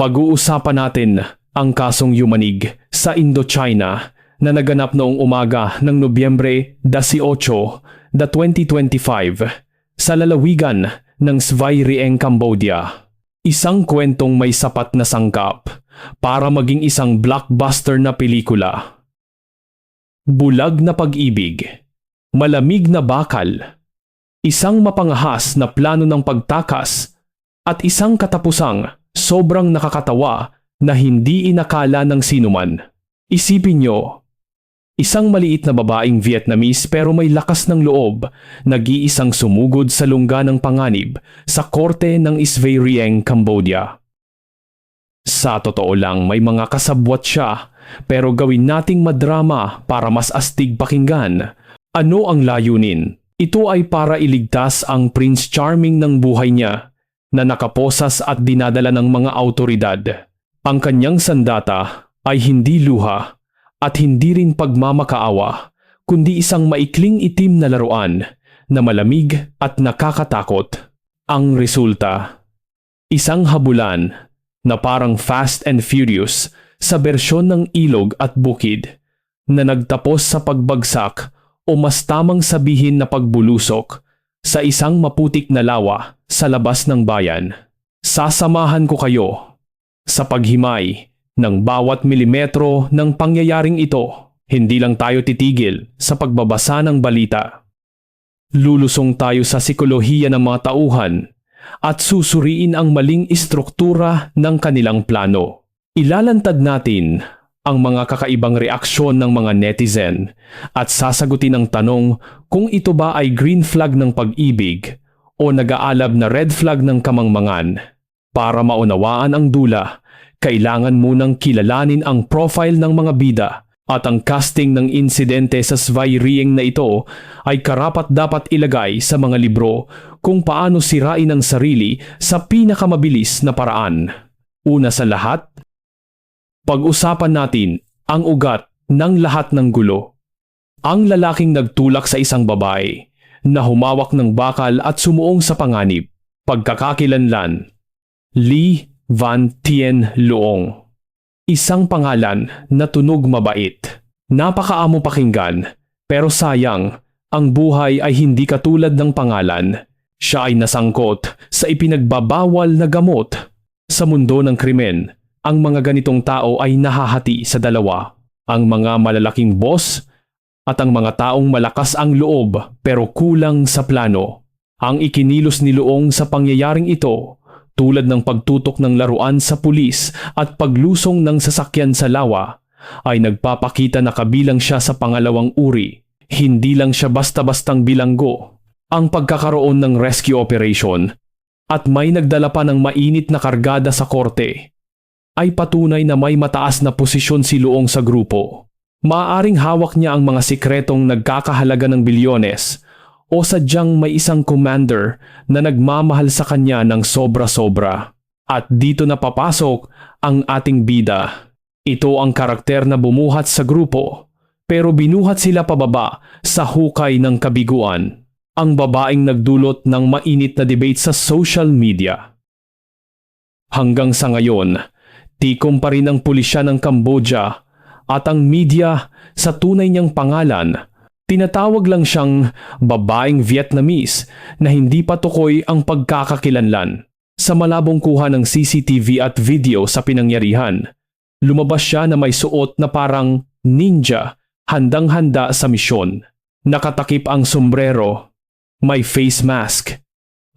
Pag-uusapan natin ang kasong Yumanig sa Indochina na naganap noong umaga ng Nobyembre 18, the 2025 sa lalawigan ng Svay Rieng, Cambodia. Isang kwentong may sapat na sangkap para maging isang blockbuster na pelikula. Bulag na pag-ibig, malamig na bakal, isang mapangahas na plano ng pagtakas at isang katapusang sobrang nakakatawa na hindi inakala ng sinuman. Isipin nyo, isang maliit na babaeng Vietnamese pero may lakas ng loob, nag-iisang sumugod sa lungga ng panganib sa korte ng Svay Rieng, Cambodia. Sa totoo lang may mga kasabwat siya pero gawin nating madrama para mas astig pakinggan. Ano ang layunin? Ito ay para iligtas ang Prince Charming ng buhay niya na nakaposas at dinadala ng mga autoridad. Ang kanyang sandata ay hindi luha at hindi rin pagmamakaawa, kundi isang maikling itim na laruan na malamig at nakakatakot. Ang resulta, isang habulan na parang Fast and Furious sa bersyon ng ilog at bukid na nagtapos sa pagbagsak o mas tamang sabihin na pagbulusok sa isang maputik na lawa sa labas ng bayan. Sasamahan ko kayo sa paghimay ng bawat milimetro ng pangyayaring ito. Hindi lang tayo titigil sa pagbabasa ng balita. Lulusong tayo sa sikolohiya ng mga tauhan at susuriin ang maling istruktura ng kanilang plano. Ilalantad natin ang mga kakaibang reaksyon ng mga netizen at sasagutin ang tanong kung ito ba ay green flag ng pag-ibig o nag-aalab na red flag ng kamangmangan. Para maunawaan ang dula, kailangan munang kilalanin ang profile ng mga bida at ang casting ng insidente sa Svay na ito ay karapat dapat ilagay sa mga libro kung paano sirain ang sarili sa pinakamabilis na paraan. Una sa lahat, pag-usapan natin ang ugat ng lahat ng gulo. Ang lalaking nagtulak sa isang babae na humawak ng bakal at sumuong sa panganib. Pagkakakilanlan, Lee Van Tien Luong. Isang pangalan na tunog mabait. Napakaamo pakinggan, pero sayang, ang buhay ay hindi katulad ng pangalan. Siya ay nasangkot sa ipinagbabawal na gamot. Sa mundo ng krimen, ang mga ganitong tao ay nahahati sa dalawa. Ang mga malalaking boss at ang mga taong malakas ang loob pero kulang sa plano. Ang ikinilos ni Luong sa pangyayaring ito tulad ng pagtutok ng laruan sa pulis at paglusong ng sasakyan sa lawa, ay nagpapakita na kabilang siya sa pangalawang uri. Hindi lang siya basta-bastang bilanggo. Ang pagkakaroon ng rescue operation at may nagdala pa ng mainit na kargada sa korte ay patunay na may mataas na posisyon si Luong sa grupo. Maaaring hawak niya ang mga sikretong nagkakahalaga ng bilyones o sadyang may isang commander na nagmamahal sa kanya ng sobra-sobra. At dito na papasok ang ating bida. Ito ang karakter na bumuhat sa grupo pero binuhat sila pababa sa hukay ng kabiguan. Ang babaeng nagdulot ng mainit na debate sa social media. Hanggang sa ngayon, tikom pa rin ang pulisya ng Cambodia at ang media sa tunay niyang pangalan Tinatawag lang siyang babaeng Vietnamese na hindi pa tukoy ang pagkakakilanlan. Sa malabong kuha ng CCTV at video sa pinangyarihan, lumabas siya na may suot na parang ninja handang-handa sa misyon. Nakatakip ang sombrero, may face mask,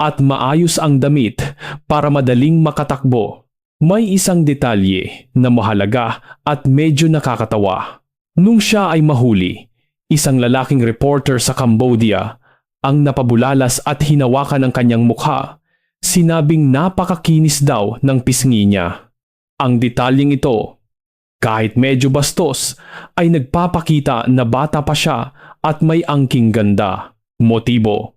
at maayos ang damit para madaling makatakbo. May isang detalye na mahalaga at medyo nakakatawa. Nung siya ay mahuli, isang lalaking reporter sa Cambodia ang napabulalas at hinawakan ng kanyang mukha, sinabing napakakinis daw ng pisngi niya. Ang detalyeng ito, kahit medyo bastos, ay nagpapakita na bata pa siya at may angking ganda. Motibo.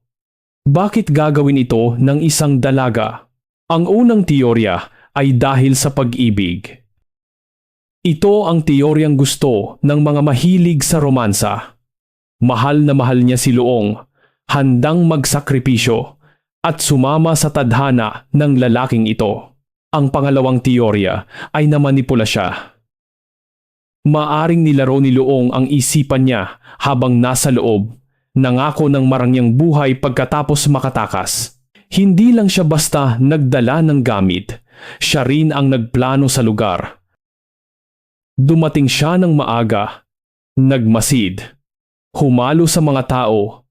Bakit gagawin ito ng isang dalaga? Ang unang teorya ay dahil sa pag-ibig. Ito ang teoryang gusto ng mga mahilig sa romansa Mahal na mahal niya si Luong, handang magsakripisyo at sumama sa tadhana ng lalaking ito. Ang pangalawang teorya ay namanipula siya. Maaring nilaro ni Luong ang isipan niya habang nasa loob, nangako ng marangyang buhay pagkatapos makatakas. Hindi lang siya basta nagdala ng gamit, siya rin ang nagplano sa lugar. Dumating siya ng maaga, nagmasid, humalo sa mga tao,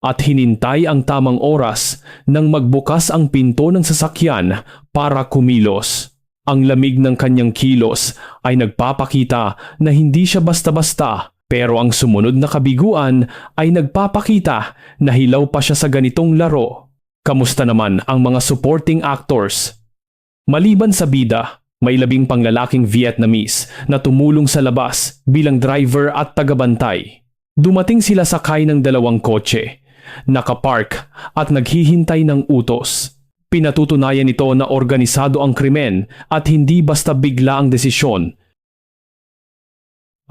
at hinintay ang tamang oras nang magbukas ang pinto ng sasakyan para kumilos. Ang lamig ng kanyang kilos ay nagpapakita na hindi siya basta-basta pero ang sumunod na kabiguan ay nagpapakita na hilaw pa siya sa ganitong laro. Kamusta naman ang mga supporting actors? Maliban sa bida, may labing panglalaking Vietnamese na tumulong sa labas bilang driver at tagabantay. Dumating sila sakay ng dalawang kotse, nakapark at naghihintay ng utos. Pinatutunayan ito na organisado ang krimen at hindi basta bigla ang desisyon.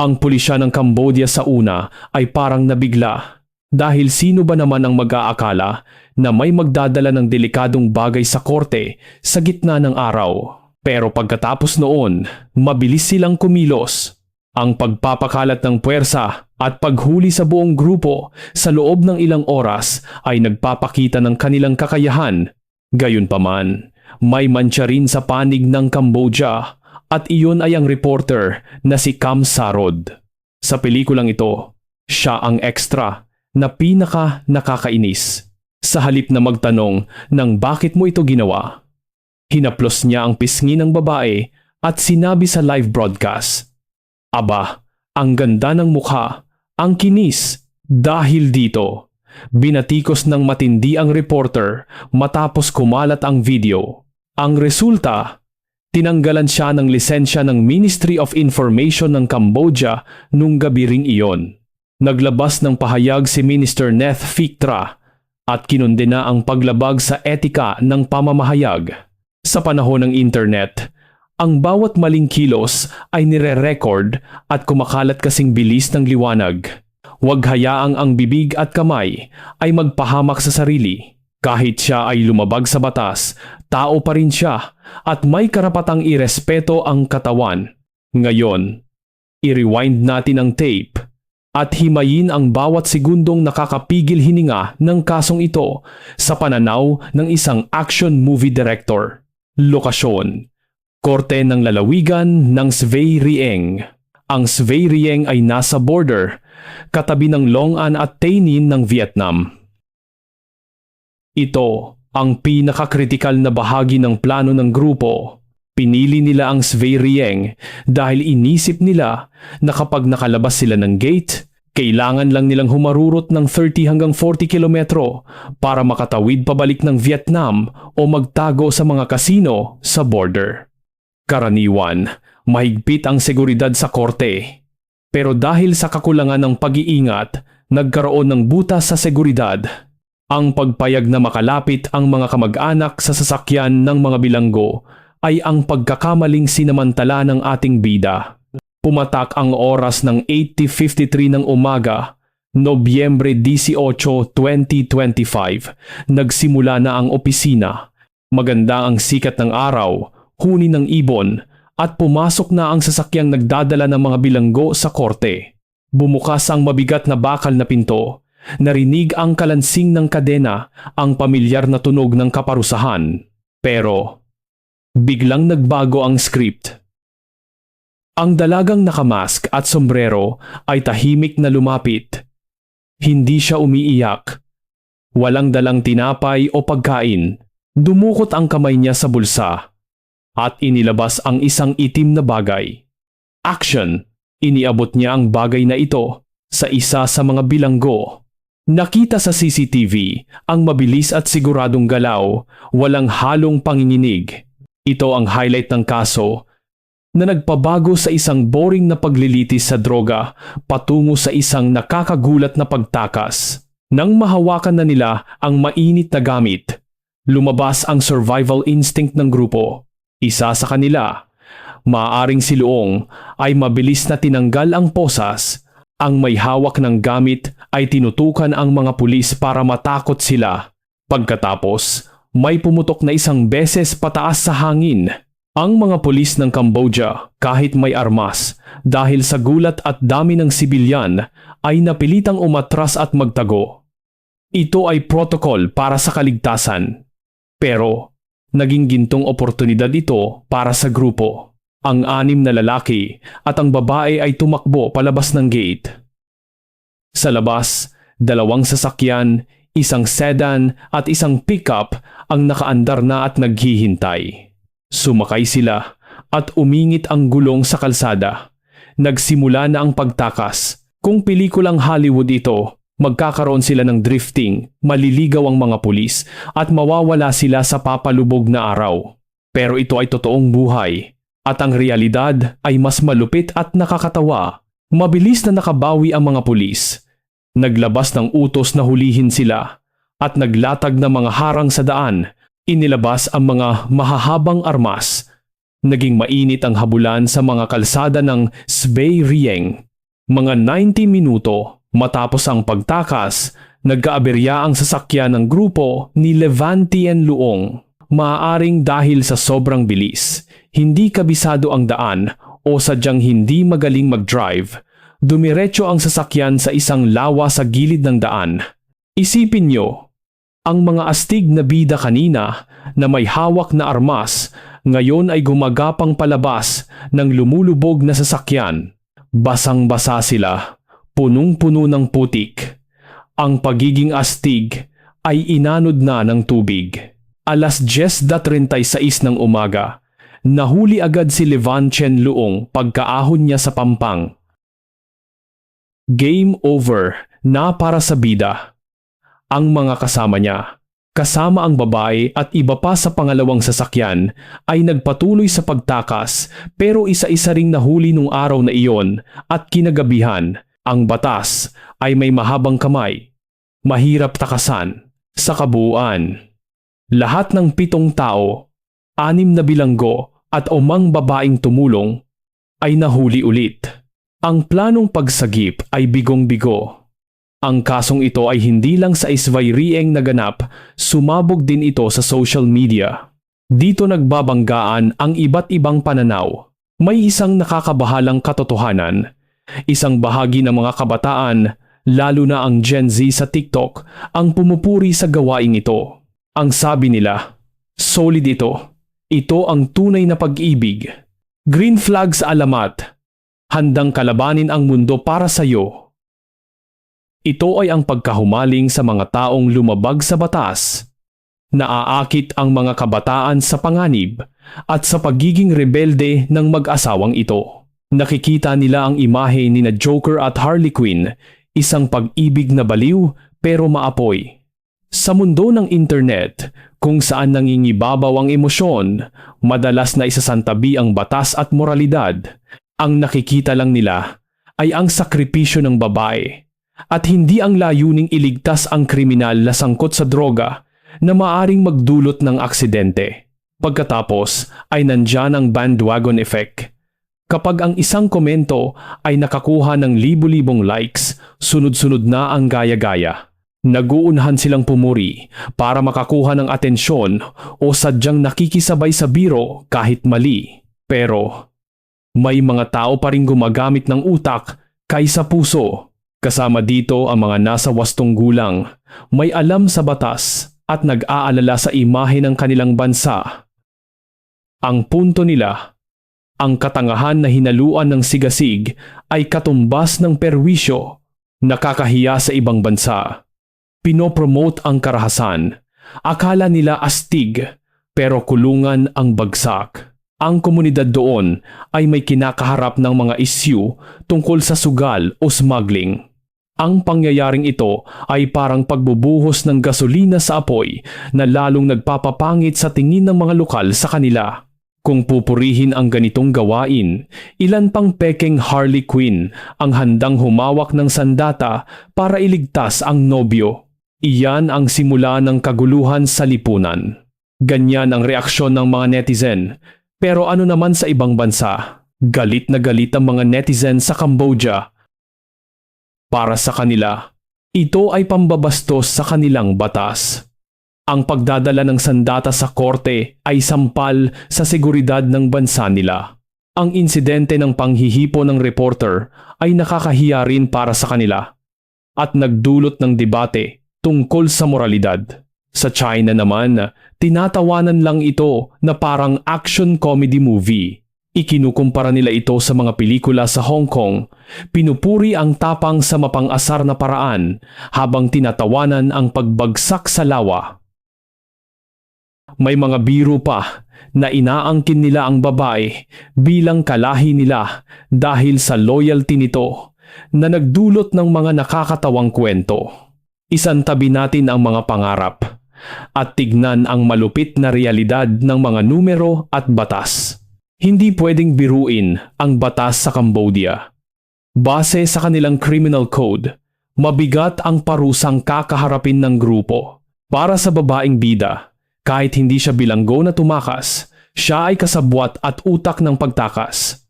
Ang pulisya ng Cambodia sa una ay parang nabigla dahil sino ba naman ang mag-aakala na may magdadala ng delikadong bagay sa korte sa gitna ng araw. Pero pagkatapos noon, mabilis silang kumilos. Ang pagpapakalat ng puwersa at paghuli sa buong grupo sa loob ng ilang oras ay nagpapakita ng kanilang kakayahan. Gayunpaman, may mantsa rin sa panig ng Cambodia at iyon ay ang reporter na si Kam Sarod. Sa pelikulang ito, siya ang extra na pinaka nakakainis. Sa halip na magtanong ng bakit mo ito ginawa, hinaplos niya ang pisngi ng babae at sinabi sa live broadcast, Aba, ang ganda ng mukha, ang kinis, dahil dito. Binatikos ng matindi ang reporter matapos kumalat ang video. Ang resulta, tinanggalan siya ng lisensya ng Ministry of Information ng Cambodia nung gabi ring iyon. Naglabas ng pahayag si Minister Neth Fictra at kinundena ang paglabag sa etika ng pamamahayag. Sa panahon ng internet, ang bawat maling kilos ay nire-record at kumakalat kasing bilis ng liwanag. Huwag hayaang ang bibig at kamay ay magpahamak sa sarili. Kahit siya ay lumabag sa batas, tao pa rin siya at may karapatang irespeto ang katawan. Ngayon, i-rewind natin ang tape at himayin ang bawat segundong nakakapigil hininga ng kasong ito sa pananaw ng isang action movie director. Lokasyon Korte ng lalawigan ng Svay Rieng. Ang Svay Rieng ay nasa border, katabi ng Long An at Tay Ninh ng Vietnam. Ito ang pinakakritikal na bahagi ng plano ng grupo. Pinili nila ang Rieng dahil inisip nila na kapag nakalabas sila ng gate, kailangan lang nilang humarurot ng 30 hanggang 40 kilometro para makatawid pabalik ng Vietnam o magtago sa mga kasino sa border. Karaniwan, mahigpit ang seguridad sa korte. Pero dahil sa kakulangan ng pag-iingat, nagkaroon ng butas sa seguridad. Ang pagpayag na makalapit ang mga kamag-anak sa sasakyan ng mga bilanggo ay ang pagkakamaling sinamantala ng ating bida. Pumatak ang oras ng 80.53 ng umaga, Nobyembre 18, 2025. Nagsimula na ang opisina. Maganda ang sikat ng araw, huni ng ibon, at pumasok na ang sasakyang nagdadala ng mga bilanggo sa korte. Bumukas ang mabigat na bakal na pinto. Narinig ang kalansing ng kadena, ang pamilyar na tunog ng kaparusahan. Pero, biglang nagbago ang script. Ang dalagang nakamask at sombrero ay tahimik na lumapit. Hindi siya umiiyak. Walang dalang tinapay o pagkain. Dumukot ang kamay niya sa bulsa at inilabas ang isang itim na bagay. Action! Iniabot niya ang bagay na ito sa isa sa mga bilanggo. Nakita sa CCTV ang mabilis at siguradong galaw, walang halong panginginig. Ito ang highlight ng kaso na nagpabago sa isang boring na paglilitis sa droga patungo sa isang nakakagulat na pagtakas. Nang mahawakan na nila ang mainit na gamit, lumabas ang survival instinct ng grupo. Isa sa kanila, maaring si Luong ay mabilis na tinanggal ang posas. Ang may hawak ng gamit ay tinutukan ang mga pulis para matakot sila. Pagkatapos, may pumutok na isang beses pataas sa hangin. Ang mga pulis ng Cambodia, kahit may armas, dahil sa gulat at dami ng sibilyan, ay napilitang umatras at magtago. Ito ay protocol para sa kaligtasan. Pero, naging gintong oportunidad ito para sa grupo. Ang anim na lalaki at ang babae ay tumakbo palabas ng gate. Sa labas, dalawang sasakyan, isang sedan at isang pickup ang nakaandar na at naghihintay. Sumakay sila at umingit ang gulong sa kalsada. Nagsimula na ang pagtakas. Kung pelikulang Hollywood ito, magkakaroon sila ng drifting, maliligaw ang mga pulis at mawawala sila sa papalubog na araw. Pero ito ay totoong buhay at ang realidad ay mas malupit at nakakatawa. Mabilis na nakabawi ang mga pulis. Naglabas ng utos na hulihin sila at naglatag ng mga harang sa daan. Inilabas ang mga mahahabang armas. Naging mainit ang habulan sa mga kalsada ng Sbei Rieng. Mga 90 minuto matapos ang pagtakas, nagkaaberya ang sasakyan ng grupo ni Levantien Luong. Maaaring dahil sa sobrang bilis, hindi kabisado ang daan o sadyang hindi magaling mag-drive, dumiretso ang sasakyan sa isang lawa sa gilid ng daan. Isipin nyo, ang mga astig na bida kanina na may hawak na armas ngayon ay gumagapang palabas ng lumulubog na sasakyan. Basang-basa sila, punong-puno ng putik. Ang pagiging astig ay inanod na ng tubig. Alas 10.36 ng umaga, nahuli agad si Levan Chen Luong pagkaahon niya sa pampang. Game over na para sa bida. Ang mga kasama niya, kasama ang babae at iba pa sa pangalawang sasakyan ay nagpatuloy sa pagtakas pero isa-isa ring nahuli nung araw na iyon at kinagabihan ang batas ay may mahabang kamay, mahirap takasan, sa kabuuan. Lahat ng pitong tao, anim na bilanggo at umang babaeng tumulong ay nahuli ulit. Ang planong pagsagip ay bigong-bigo. Ang kasong ito ay hindi lang sa Isvayrieng naganap, sumabog din ito sa social media. Dito nagbabanggaan ang iba't ibang pananaw. May isang nakakabahalang katotohanan. Isang bahagi ng mga kabataan, lalo na ang Gen Z sa TikTok, ang pumupuri sa gawaing ito. Ang sabi nila, solid ito. Ito ang tunay na pag-ibig. Green flag sa alamat. Handang kalabanin ang mundo para sa iyo. Ito ay ang pagkahumaling sa mga taong lumabag sa batas. Naaakit ang mga kabataan sa panganib at sa pagiging rebelde ng mag-asawang ito. Nakikita nila ang imahe ni na Joker at Harley Quinn, isang pag-ibig na baliw pero maapoy. Sa mundo ng internet, kung saan nangingibabaw ang emosyon, madalas na isasantabi ang batas at moralidad. Ang nakikita lang nila ay ang sakripisyo ng babae at hindi ang layuning iligtas ang kriminal na sangkot sa droga na maaring magdulot ng aksidente. Pagkatapos ay nandyan ang bandwagon effect. Kapag ang isang komento ay nakakuha ng libu-libong likes, sunod-sunod na ang gaya-gaya. Naguunhan silang pumuri para makakuha ng atensyon o sadyang nakikisabay sa biro kahit mali. Pero may mga tao pa rin gumagamit ng utak kaysa puso. Kasama dito ang mga nasa wastong gulang, may alam sa batas at nag-aalala sa imahe ng kanilang bansa. Ang punto nila, ang katangahan na hinaluan ng sigasig ay katumbas ng perwisyo, nakakahiya sa ibang bansa. Pinopromote ang karahasan. Akala nila astig, pero kulungan ang bagsak. Ang komunidad doon ay may kinakaharap ng mga issue tungkol sa sugal o smuggling. Ang pangyayaring ito ay parang pagbubuhos ng gasolina sa apoy na lalong nagpapapangit sa tingin ng mga lokal sa kanila. Kung pupurihin ang ganitong gawain, ilan pang pekeng Harley Quinn ang handang humawak ng sandata para iligtas ang nobyo. Iyan ang simula ng kaguluhan sa lipunan. Ganyan ang reaksyon ng mga netizen. Pero ano naman sa ibang bansa? Galit na galit ang mga netizen sa Cambodia para sa kanila, ito ay pambabastos sa kanilang batas. Ang pagdadala ng sandata sa korte ay sampal sa seguridad ng bansa nila. Ang insidente ng panghihipo ng reporter ay nakakahiya rin para sa kanila at nagdulot ng debate tungkol sa moralidad. Sa China naman, tinatawanan lang ito na parang action comedy movie. Ikinukumpara nila ito sa mga pelikula sa Hong Kong. Pinupuri ang tapang sa mapang-asar na paraan habang tinatawanan ang pagbagsak sa lawa. May mga biro pa na inaangkin nila ang babae bilang kalahi nila dahil sa loyalty nito na nagdulot ng mga nakakatawang kwento. Isantabi natin ang mga pangarap at tignan ang malupit na realidad ng mga numero at batas. Hindi pwedeng biruin ang batas sa Cambodia. Base sa kanilang criminal code, mabigat ang parusang kakaharapin ng grupo. Para sa babaeng bida, kahit hindi siya bilanggo na tumakas, siya ay kasabwat at utak ng pagtakas.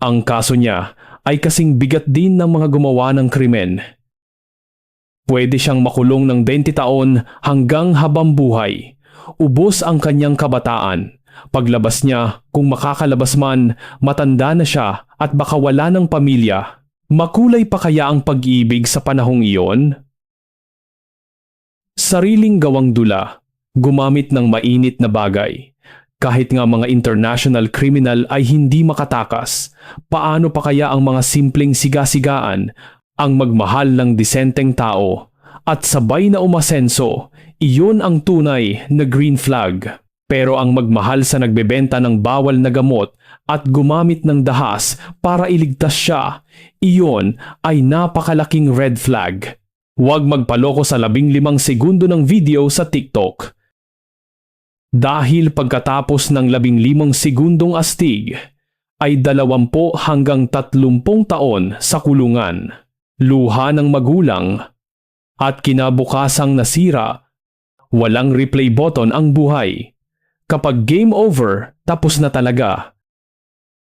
Ang kaso niya ay kasing bigat din ng mga gumawa ng krimen. Pwede siyang makulong ng 20 taon hanggang habang buhay. Ubos ang kanyang kabataan. Paglabas niya, kung makakalabas man, matanda na siya at baka wala ng pamilya. Makulay pa kaya ang pag-ibig sa panahong iyon? Sariling gawang dula, gumamit ng mainit na bagay. Kahit nga mga international criminal ay hindi makatakas, paano pa kaya ang mga simpleng sigasigaan ang magmahal ng disenteng tao at sabay na umasenso, iyon ang tunay na green flag. Pero ang magmahal sa nagbebenta ng bawal na gamot at gumamit ng dahas para iligtas siya, iyon ay napakalaking red flag. Huwag magpaloko sa labing limang segundo ng video sa TikTok. Dahil pagkatapos ng labing limang segundong astig, ay dalawampo hanggang tatlumpong taon sa kulungan. Luha ng magulang at kinabukasang nasira, walang replay button ang buhay. Kapag game over, tapos na talaga.